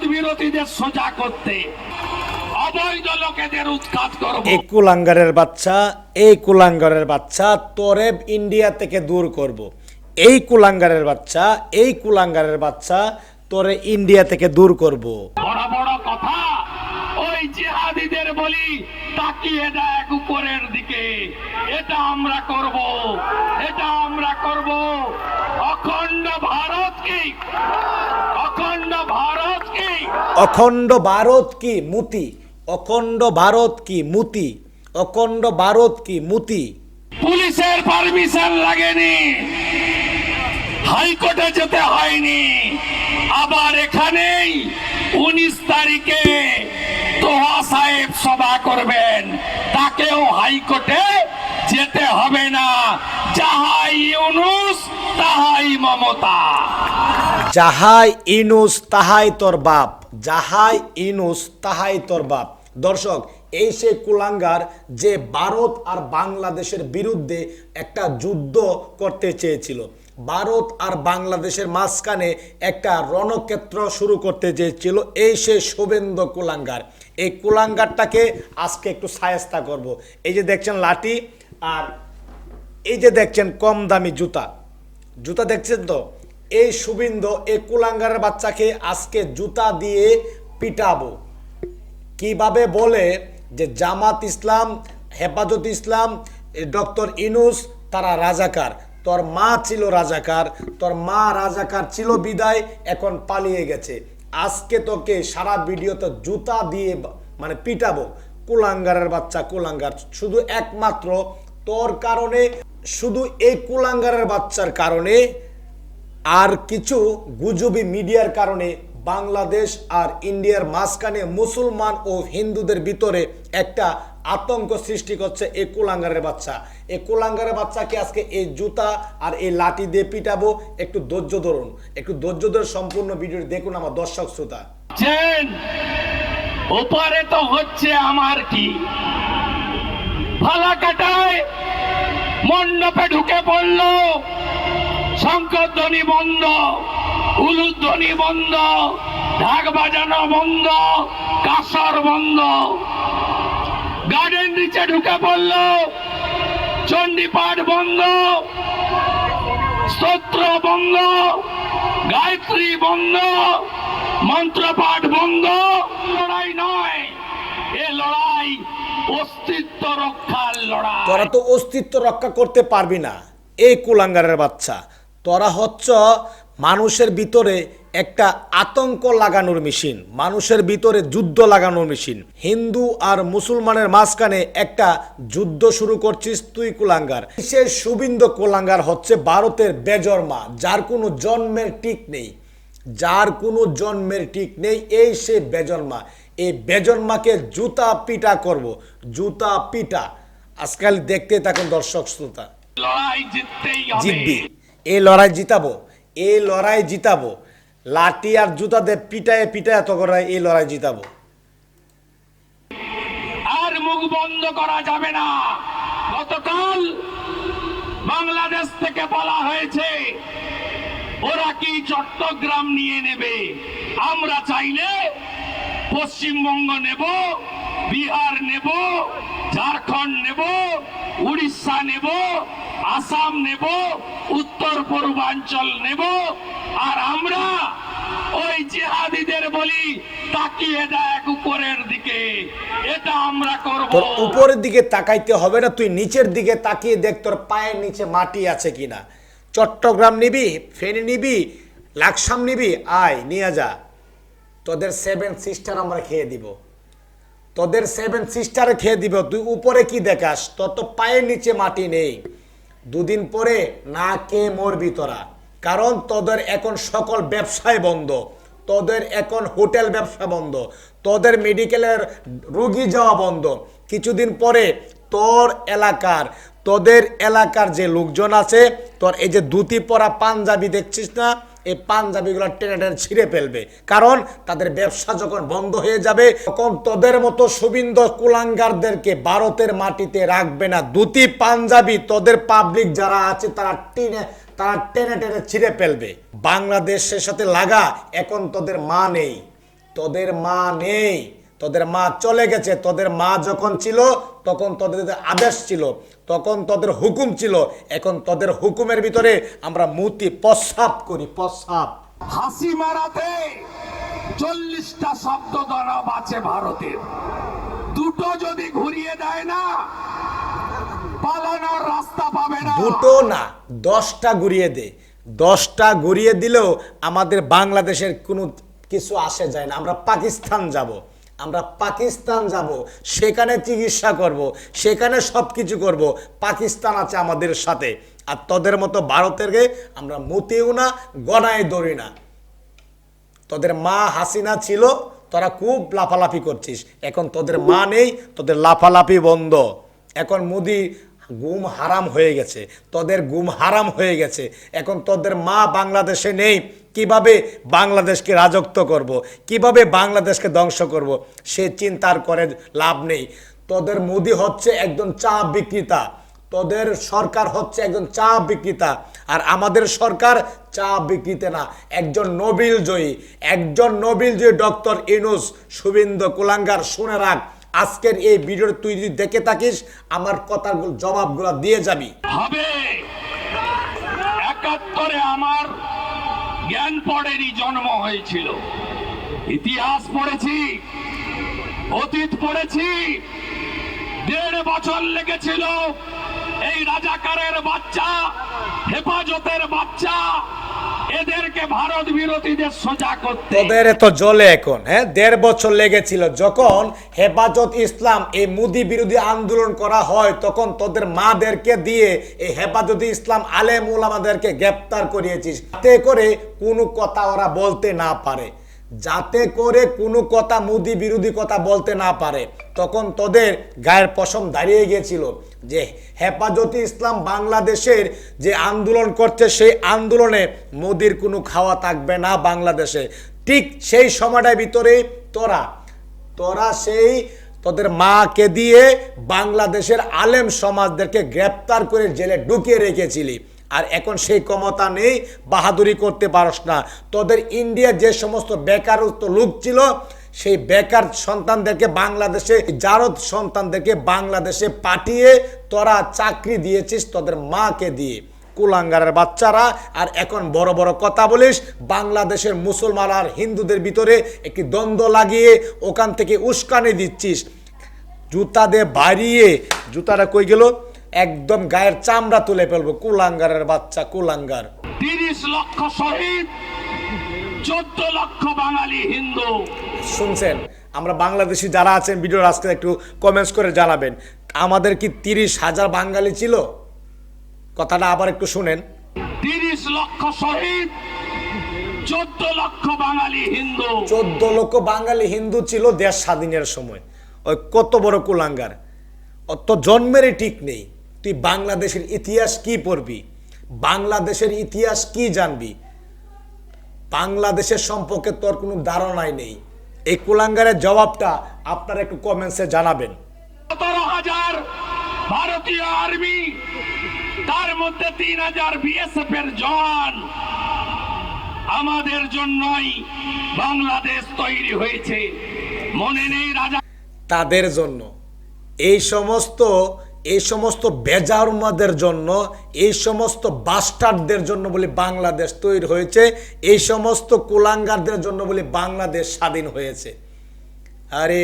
ভারত বিরোধীদের সোজা করতে অবৈধ লোকেদের উৎখাত করব এই কুলাঙ্গারের বাচ্চা এই কুলাঙ্গারের বাচ্চা তোরে ইন্ডিয়া থেকে দূর করব। এই কুলাঙ্গারের বাচ্চা এই কুলাঙ্গারের বাচ্চা তোরে ইন্ডিয়া থেকে দূর করব। বড় বড় কথা ওই জিহাদিদের বলি তাকিয়ে দেখ উপরের দিকে এটা আমরা করব এটা আমরা করব অখণ্ড ভারত কি অখণ্ড ভারত কি অখণ্ড ভারত কি মুতি? অখণ্ড ভারত কি মুতি? অখণ্ড ভারত কি মুতি? পুলিশের পারমিশন লাগেনি। হাইকোর্টে যেতে হয়নি। আবার এখানেই উনিশ তারিখে তোহা সাহেব সভা করবেন। তাকেও হাইকোর্টে যেতে হবে না। যাহাই ইউনুস তাহাই মমতা। যাহাই ইনুস তাহাই তোর বাপ। যাহাই ইনুস, তাহাই তোর বাপ। দর্শক, এই সে কুলাঙ্গার যে ভারত আর বাংলাদেশের বিরুদ্ধে একটা যুদ্ধ করতে চেয়েছিল। ভারত আর বাংলাদেশের মাঝখানে একটা রণক্ষেত্র শুরু করতে চেয়েছিল এই সে শুভেন্দ্র কুলাঙ্গার। এই কুলাঙ্গারটাকে আজকে একটু সায়স্তা করব। এই যে দেখছেন লাঠি আর এই যে দেখছেন কম দামি জুতা। জুতা দেখছেন তো? এই সুবিন্দ এই কুলাঙ্গারের বাচ্চাকে আজকে জুতা দিয়ে পিটাবো। কীভাবে বলে? যে জামাত ইসলাম, হেফাজত ইসলাম ডক্টর ইনুস, তারা রাজাকার। তোর মা ছিল রাজাকার, তোর মা রাজাকার ছিল বিদায়, এখন পালিয়ে গেছে। আজকে তোকে সারা ভিডিওতে জুতা দিয়ে মানে পিটাবো। কুলাঙ্গারের বাচ্চা, কুলাঙ্গার। শুধু একমাত্র তোর কারণে, শুধু এই কুলাঙ্গারের বাচ্চার কারণে আর কিছু গুজবি মিডিয়ার কারণে বাংলাদেশ আর ইন্ডিয়ার মাঝখানে মুসলমান ও হিন্দুদের ভিতরে একটা আতঙ্ক সৃষ্টি করছে এই কুলাঙ্গারের বাচ্চা। এই কুলাঙ্গারের বাচ্চাকে আজকে এই জুতা আর এই লাঠি দিয়ে পিটাবো। একটু ধৈর্য ধরুন। একটু ধৈর্য ধরে সম্পূর্ণ ভিডিওটি দেখুন আমার দর্শক শ্রোতা। ওপারে তো হচ্ছে আমার কি? ফালা কাটায় মণ্ডপে ঢুকে পড়ল। শঙ্করধ্বনি বন্ধ, উলুধ্বনি বন্ধ ঢাক বাজানো বন্ধ, কাসর বন্ধ। গার্ডেন নিচে ঢুকে পড়ল, চণ্ডীপাঠ বন্ধ, স্তোত্র বন্ধ, গায়ত্রী বন্ধ, মন্ত্রপাঠ বন্ধ। লড়াই নয়, এ লড়াই অস্তিত্ব রক্ষার লড়াই। তোরা তো অস্তিত্ব রক্ষা করতে পারবি না, এই কুলাঙ্গারের বাচ্চা। তোরা হচ্ছ মানুষের ভিতরে একটা আতঙ্ক লাগানোর মেশিন মানুষের ভিতরে যুদ্ধ লাগানোর মেশিন। হিন্দু আর মুসলমানের মাঝখানে একটা যুদ্ধ শুরু করছিস তুই কুলাঙ্গার। সে সুবিন্দ কুলাঙ্গার হচ্ছে ভারতের বেজন্মা যার কোনো জন্মের ঠিক নেই। যার কোনো জন্মের ঠিক নেই এই সে বেজন্মা এই বেজন্মাকে জুতা পিটা করব জুতা পিটা। আজকাল দেখতে থাকুন দর্শক শ্রোতা জিতবি। এই লড়াই জিতাবো এই লড়াই জিতাবো। লাঠি আর জুতা দিয়ে পিটায় পিটায় এত করে এই লড়াই জিতাবো। আর মুখ বন্ধ করা যাবে না। গতকাল বাংলাদেশ থেকে বলা হয়েছে, ওরা কি চট্টগ্রাম নিয়ে নেবে? আমরা চাইলে পশ্চিমবঙ্গ নেব, বিহার নেব, ঝাড়খণ্ড নেব, উড়িষ্যা নেব, আসাম নেব উত্তর পূর্বাঞ্চল নেব, আর আমরা ওই জিহাদিদের বলি, তাকিয়ে দেখ উপরের দিকে। এটা আমরা করব। উপরের দিকে তাকাইতে হবে না, তুই নিচের দিকে তাকিয়ে দেখ তোর পায়ের নিচে মাটি আছে কিনা। চট্টগ্রাম নিবি, ফেনী নিবি, লাকসাম নিবি, আয়, নিয়ে যা। তোদের সেভেন সিস্টার আমরা খেয়ে দিব। তোদের সেভেন সিস্টারে খেয়ে দিব, তুই উপরে কি দেখাস? তোর তো পায়ের নিচে মাটি নেই। দুদিন পরে না কে মরবি তোরা। কারণ তোদের এখন সকল ব্যবসায় বন্ধ। তোদের এখন হোটেল ব্যবসা বন্ধ। তোদের মেডিকেলের রুগী যাওয়া বন্ধ। কিছুদিন পরে তোর এলাকার, তোদের এলাকার যে লোকজন আছে, তোর এই যে ধুতি পরা পাঞ্জাবি দেখছিস না এই পাঞ্জাবিগুলো টেনে টেনে ছিঁড়ে ফেলবে। কারণ তাদের ব্যবসা যখন বন্ধ হয়ে যাবে, তখন তোদের মতো সুবিন্দ কুলাঙ্গারদেরকে ভারতের মাটিতে রাখবে না। দুটি পাঞ্জাবি তোদের পাবলিক যারা আছে, তারা টেনে তারা টেনে টেনে ছিঁড়ে ফেলবে। বাংলাদেশের সাথে লাগা, এখন তোদের মা নেই। তোদের মা নেই। তোদের মা চলে গেছে তোদের মা যখন ছিল তখন তোদের আদেশ ছিল তখন তোদের হুকুম ছিল। এখন তোদের হুকুমের ভিতরে আমরা মুতি প্রস্রাব করি প্রস্রাব। হাসি মারাতে চল্লিশটা শব্দ দরব আছে ভারতের। দুটো যদি ঘুরিয়ে দেয় না পালানোর রাস্তা পাবে না। দুটো না দশটা ঘুরিয়ে দে। দশটা ঘুরিয়ে দিলেও আমাদের বাংলাদেশের কোনো কিছু আসে যায় না আমরা পাকিস্তান যাব। আমরা পাকিস্তান যাব, সেখানে চিকিৎসা করব, সেখানে সব কিছু করব, পাকিস্তান আছে আমাদের সাথে। আর তোদের মতো ভারতেরকে আমরা মতেও না গণায় ধরি না। তোদের মা হাসিনা ছিল, তোরা খুব লাফালাফি করছিস। এখন তোদের মা নেই, তোদের লাফালাফি বন্ধ। এখন মোদি গুম হারাম হয়ে গেছে, তোদের গুম হারাম হয়ে গেছে। এখন তোদের মা বাংলাদেশে নেই কীভাবে বাংলাদেশকে রাজত্ব করব। কীভাবে বাংলাদেশকে ধ্বংস করব। সে চিন্তার করে লাভ নেই তোদের মোদি হচ্ছে একজন চা বিক্রেতা, তোদের সরকার হচ্ছে একজন চা বিক্রেতা, আর আমাদের সরকার চা বিক্রিতে না, একজন নোবেল জয়ী একজন নোবেল জয়ী ডক্টর ইনুস শুভেন্দু কুলাঙ্গার, শুনে রাখ, আজকের এই ভিডিও তুই যদি দেখে থাকিস, আমার কথার জবাবগুলো দিয়ে যাবি হবে আমার জ্ঞান পড়েরই জন্ম হয়েছিল। ইতিহাস পড়েছি, অতীত পড়েছি, দেড় বছর লেগেছিল। এই রাজাকারের বাচ্চা, হেফাজতের বাচ্চা এদেরকে ভারত বিরোধীদের সোজা করতে। তোদের এত জলে এখন হ্যাঁ? দেড় বছর লেগেছিল। যখন হেফাজত ইসলাম এই মুদি বিরোধী আন্দোলন করা হয়, তখন তোদের মাদেরকে দিয়ে এই হেফাজত ইসলাম আলেম ওলামাদেরকে গ্রেপ্তার করিয়েছিস। যাতে করে কোনো কথা ওরা বলতে না পারে। যাতে করে কোনো কথা মুদি বিরোধী কথা বলতে না পারে। তখন তোদের গায়ের পশম দাঁড়িয়ে গিয়েছিল যে হেফাজতে ইসলাম বাংলাদেশের যে আন্দোলন করছে, সেই আন্দোলনে মোদির কোনো খাওয়া থাকবে না বাংলাদেশে। ঠিক সেই সময়টার ভিতরে তোরা তোরা সেই তোদের মাকে দিয়ে বাংলাদেশের আলেম সমাজদেরকে গ্রেপ্তার করে জেলে ঢুকিয়ে রেখেছিলি। আর এখন সেই ক্ষমতা নেই, বাহাদুরি করতে পারস না। তোদের ইন্ডিয়া যে সমস্ত বেকারত্ব লোক ছিল, সেই বেকার সন্তানদেরকে বাংলাদেশে, জারদ সন্তানদেরকে বাংলাদেশে পাঠিয়ে তোরা চাকরি দিয়েছিস তোদের মাকে দিয়ে। কুলাঙ্গারের বাচ্চারা, আর এখন বড় বড় কথা বলিস, বাংলাদেশের মুসলমান আর হিন্দুদের ভিতরে একটি দ্বন্দ্ব লাগিয়ে ওখান থেকে উস্কানি দিচ্ছিস। জুতা দিয়ে বাড়িয়ে, জুতাটা কই গেল? একদম গায়ের চামড়া তুলে ফেলব কুলাঙ্গারের বাচ্চা কুলাঙ্গার। তিরিশ লক্ষ শহীদ চোদ্দ লক্ষ বাঙালি হিন্দু। শুনছেন আমরা বাংলাদেশি যারা আছেন ভিডিওর আজকে একটু কমেন্টস করে জানাবেন। আমাদের কি তিরিশ হাজার বাঙালি ছিল? কথাটা আবার একটু শুনেন। তিরিশ লক্ষ শহীদ চোদ্দ লক্ষ বাঙালি হিন্দু। চোদ্দ লক্ষ বাঙালি হিন্দু ছিল দেশ স্বাধীনের সময়। ওই কত বড় কুলাঙ্গার। অত জন্মেরই ঠিক নেই। তুই বাংলাদেশের ইতিহাস কি পড়বি? বাংলাদেশের ইতিহাস কি জানবি? বাংলাদেশের সম্পর্কে তোর কোনো ধারণাই নেই। এই কুলাঙ্গারের জবাবটা আপনারা একটু কমেন্টসে জানাবেন। সতেরো হাজার ভারতীয় আর্মি তার মধ্যে তিন হাজার বিএসএফ এর জওয়ান। আমাদের জন্যই বাংলাদেশ তৈরি হয়েছে। মনে নেই রাজা তাদের জন্য। এই সমস্ত এই সমস্ত বেজারমাদের জন্য, এই সমস্ত বাস্টারদের জন্য বলে বাংলাদেশ তৈরি হয়েছে, এই সমস্ত কুলাঙ্গারদের জন্য বলে বাংলাদেশ স্বাধীন হয়েছে। আরে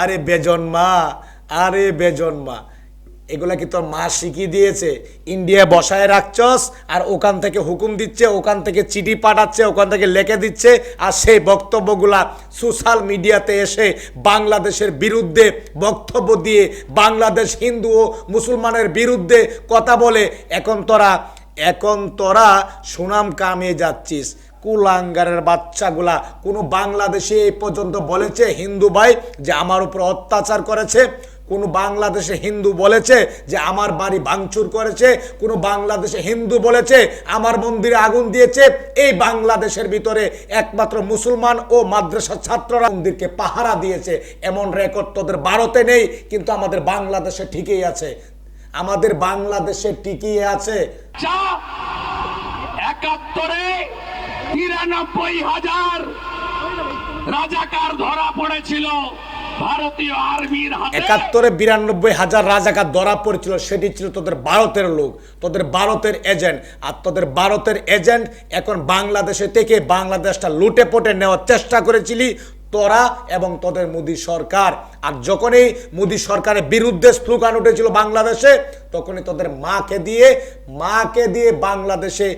আরে বেজন্মা আরে বেজন্মা এগুলা কি তোর মা শিখিয়ে দিয়েছে? ইন্ডিয়া বসায় রাখছস, আর ওখান থেকে হুকুম দিচ্ছে, ওখান থেকে চিঠি পাঠাচ্ছে, ওখান থেকে লেখে দিচ্ছে, আর সেই বক্তব্যগুলা সোশ্যাল মিডিয়াতে এসে বাংলাদেশের বিরুদ্ধে বক্তব্য দিয়ে, বাংলাদেশ হিন্দু ও মুসলমানের বিরুদ্ধে কথা বলে, এখন তোরা এখন তোরা সুনাম কামিয়ে যাচ্ছিস। কুলাঙ্গারের বাচ্চাগুলা, কোনো বাংলাদেশে এই পর্যন্ত বলেছে, হিন্দু ভাই, যে আমার উপর অত্যাচার করেছে? কোনো বাংলাদেশে হিন্দু বলেছে যে আমার বাড়ি ভাঙচুর করেছে, কোন বাংলাদেশে হিন্দু বলেছে আমার মন্দিরে আগুন দিয়েছে, এই বাংলাদেশের ভিতরে একমাত্র মুসলমান ও মাদ্রাসা ছাত্ররা মন্দিরকে পাহারা দিয়েছে। এমন রেকর্ড তোদের ভারতে নেই, কিন্তু আমাদের বাংলাদেশে ঠিকই আছে। আমাদের বাংলাদেশে ঠিকই আছে। একাত্তরে তিরানব্বই হাজার রাজাকার ধরা পড়েছিল। একাত্তরে বিরানব্বই হাজার রাজাকার ধরা পড়েছিল, সেটি ছিল তোদের ভারতের লোক, তোদের ভারতের এজেন্ট। আর তোদের ভারতের এজেন্ট এখন বাংলাদেশে থেকে বাংলাদেশটা লুটে পটে নেওয়ার চেষ্টা করেছিলি তোরা এবং তোদের মোদি সরকার। আর যখনই মোদী সরকারের বিরুদ্ধে স্লোগান উঠেছিল বাংলাদেশে, তখনই তোদের মাকে দিয়ে মাকে দিয়ে বাংলাদেশে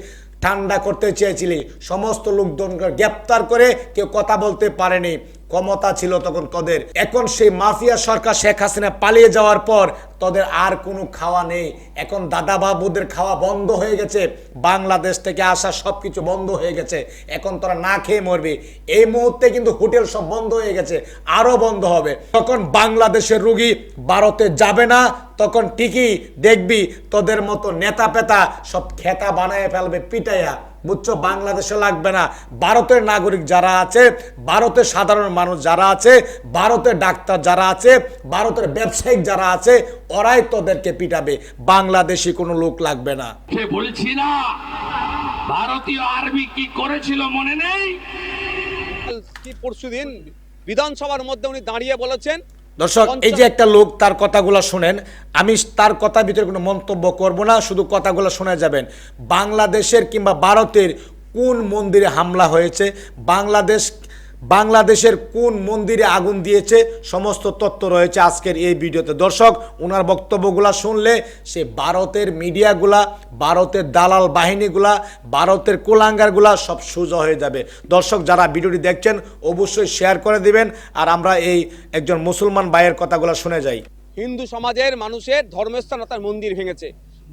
ঠান্ডা করতে চেয়েছিলি। সমস্ত লোকজনকে গ্রেপ্তার করে কেউ কথা বলতে পারেনি। ক্ষমতা ছিল তখন তোদের। এখন সেই মাফিয়া সরকার শেখ হাসিনা পালিয়ে যাওয়ার পর তোদের আর কোনো খাওয়া নেই। এখন দাদা বাবুদের খাওয়া বন্ধ হয়ে গেছে। বাংলাদেশ থেকে আসা সব কিছু বন্ধ হয়ে গেছে। এখন তোরা না খেয়ে মরবি। এই মুহূর্তে কিন্তু হোটেল সব বন্ধ হয়ে গেছে। আরও বন্ধ হবে। তখন বাংলাদেশের রুগী ভারতে যাবে না, তখন ঠিকই দেখবি তোদের মতো নেতা পেতা সব খেতা বানায় ফেলবে, পিটাইয়া। বুঝছ বাংলাদেশে লাগবে না। ভারতের নাগরিক যারা আছে ভারতের সাধারণ মানুষ যারা আছে ভারতের ডাক্তার যারা আছে ভারতের ব্যবসায়িক যারা আছে ওরাই তোদেরকে পিটাবে। বাংলাদেশি কোনো লোক লাগবে না। বলছি না ভারতীয় আর্মি কি করেছিল মনে নেই? কি পরশুদিন বিধানসভার মধ্যে উনি দাঁড়িয়ে বলেছেন দর্শক এই যে একটা লোক তার কথাগুলো শুনেন আমি তার কথার ভিতরে কোনো মন্তব্য করব না শুধু কথাগুলো শোনা যাবেন। বাংলাদেশের কিংবা ভারতের কোন মন্দিরে হামলা হয়েছে? বাংলাদেশ বাংলাদেশের কোন মন্দিরে আগুন দিয়েছে, সমস্ত তথ্য রয়েছে আজকের এই ভিডিওতে। দর্শক ওনার বক্তব্যগুলা শুনলে সে ভারতের মিডিয়াগুলা, ভারতের দালাল বাহিনীগুলা, ভারতের কুলাঙ্গারগুলা সব সোজা হয়ে যাবে। দর্শক, যারা ভিডিওটি দেখছেন, অবশ্যই শেয়ার করে দিবেন আর আমরা এই একজন মুসলমান ভাইয়ের কথাগুলো শুনে যাই। হিন্দু সমাজের মানুষের ধর্মস্থান তার মন্দির ভেঙেছে।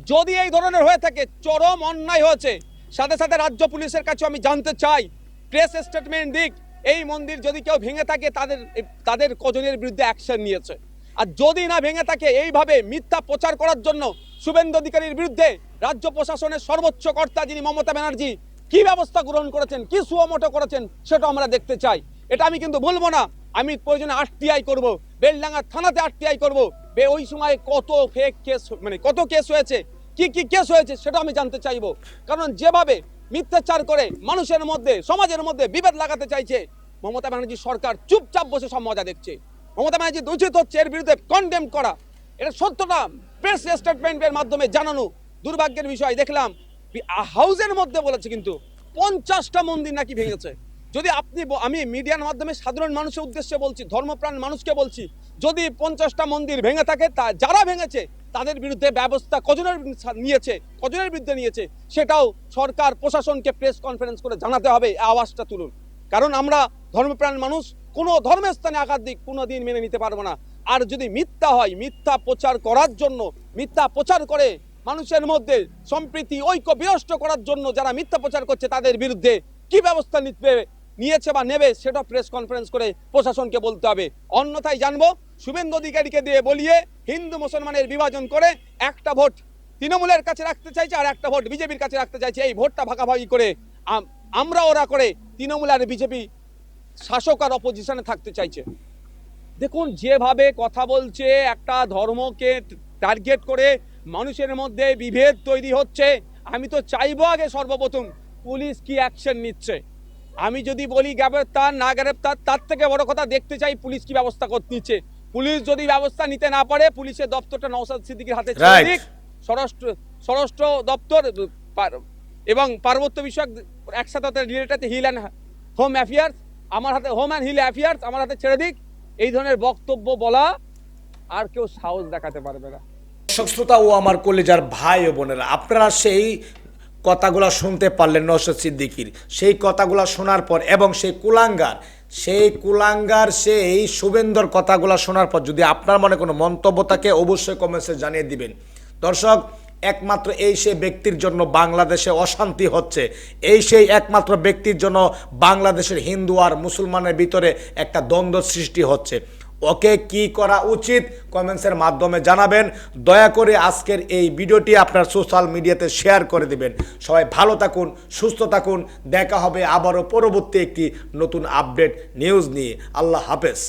যদি এই ধরনের হয়ে থাকে, চরম অন্যায় হয়েছে। সাথে সাথে রাজ্য পুলিশের কাছে আমি জানতে চাই। প্রেস স্টেটমেন্ট দিক। এই মন্দির যদি কেউ ভেঙে থাকে, তাদের তাদের কজনের বিরুদ্ধে অ্যাকশন নিয়েছে। আর যদি না ভেঙে থাকে, এইভাবে মিথ্যা প্রচার করার জন্য শুভেন্দু অধিকারীর বিরুদ্ধে রাজ্য প্রশাসনের সর্বোচ্চ কর্তা যিনি মমতা ব্যানার্জি, কি ব্যবস্থা গ্রহণ করেছেন, কি সুমোটো করেছেন সেটা আমরা দেখতে চাই। এটা আমি কিন্তু বলব না। আমি প্রয়োজনে আরটিআই করব, বেলডাঙ্গা থানাতে আরটিআই করব। বে, ওই সময় কত ফেক কেস মানে কত কেস হয়েছে, কি কি কেস হয়েছে সেটা আমি জানতে চাইব। কারণ যেভাবে মিথ্যাচার করে মানুষের মধ্যে, সমাজের মধ্যে বিভেদ লাগাতে চাইছে। মমতা ব্যানার্জি সরকার চুপচাপ বসে সব মজা দেখছে। মমতা ব্যানার্জি দূষিত হচ্ছে, এর বিরুদ্ধে কন্ডেম করা। এটা সত্যটা প্রেস স্টেটমেন্টের মাধ্যমে জানানো দুর্ভাগ্যের বিষয়। দেখলাম হাউসের মধ্যে বলেছে কিন্তু, পঞ্চাশটা মন্দির নাকি ভেঙেছে। যদি আপনি আমি মিডিয়ার মাধ্যমে সাধারণ মানুষের উদ্দেশ্যে বলছি, ধর্মপ্রাণ মানুষকে বলছি, যদি পঞ্চাশটা মন্দির ভেঙে থাকে, তা যারা ভেঙেছে তাদের বিরুদ্ধে ব্যবস্থা কজনের নিয়েছে, কজনের বিরুদ্ধে নিয়েছে, সেটাও সরকার, প্রশাসনকে প্রেস কনফারেন্স করে জানাতে হবে আওয়াজটা তুলুন। কারণ আমরা ধর্মপ্রাণ মানুষ, কোনো ধর্মের স্থানে আঘাত দিক কোনো দিন মেনে নিতে পারব না। আর যদি মিথ্যা হয়, মিথ্যা প্রচার করার জন্য, মিথ্যা প্রচার করে মানুষের মধ্যে সম্প্রীতি, ঐক্য বিনষ্ট করার জন্য যারা মিথ্যা প্রচার করছে, তাদের বিরুদ্ধে কি ব্যবস্থা নিতে নিয়েছে বা নেবে সেটা প্রেস কনফারেন্স করে প্রশাসনকে বলতে হবে। অন্যথায় জানব শুভেন্দু অধিকারীকে দিয়ে বলিয়ে হিন্দু মুসলমানের বিভাজন করে একটা ভোট তৃণমূলের কাছে রাখতে চাইছে আর একটা ভোট বিজেপির কাছে রাখতে চাইছে। এই ভোটটা ভাগাভাগি করে আম- আমরা ওরা করে তৃণমূল আর বিজেপি শাসক আর অপোজিশনে থাকতে চাইছে। দেখুন, যেভাবে কথা বলছে, একটা ধর্মকে টার্গেট করে মানুষের মধ্যে বিভেদ তৈরি হচ্ছে, আমি তো চাইব আগে সর্বপ্রথম পুলিশ কি অ্যাকশন নিচ্ছে। আমি যদি বলি গ্রেপ্তার, না গ্রেপ্তার, তার থেকে বড় কথা দেখতে চাই পুলিশ কি ব্যবস্থা করতে নিচ্ছে পুলিশ যদি ব্যবস্থা নিতে না পারে পুলিশের দপ্তরটা নওসাদ সিদ্দিকির হাতে ছেড়ে দিক স্বরাষ্ট্র স্বরাষ্ট্র দপ্তর পার- এবং পার্বত্য বিষয়ক একসাথে related hill and home affairs আমার হাতে হোম অ্যান্ড হিল অ্যাফেয়ার্স আমার হাতে ছেড়ে দিক। এই ধরনের বক্তব্য বলা আর কেউ সাহস দেখাতে পারবে না। দর্শক শ্রোতা ও আমার কলেজার ভাই ও বোনেরা আপনারা সেই কথাগুলো শুনতে পারলেন নৌশদ সিদ্দিকির। সেই কথাগুলো শোনার পর এবং সেই কুলাঙ্গার সেই কুলাঙ্গার, সেই শুভেন্দর কথাগুলো শোনার পর যদি আপনার মনে কোনো মন্তব্য থাকে, অবশ্যই কমেন্টসে জানিয়ে দিবেন। দর্শক, একমাত্র এই সেই ব্যক্তির জন্য বাংলাদেশে অশান্তি হচ্ছে। এই সেই একমাত্র ব্যক্তির জন্য বাংলাদেশের হিন্দু আর মুসলমানের ভিতরে একটা দ্বন্দ্ব সৃষ্টি হচ্ছে। ওকে কি করা উচিত কমেন্টসের মাধ্যমে জানাবেন। দয়া করে আজকের এই ভিডিওটি আপনার সোশ্যাল মিডিয়াতে শেয়ার করে দিবেন। সবাই ভালো থাকুন, সুস্থ থাকুন। দেখা হবে আবারও পরবর্তী একটি নতুন আপডেট নিউজ নিয়ে। আল্লাহ হাফেজ।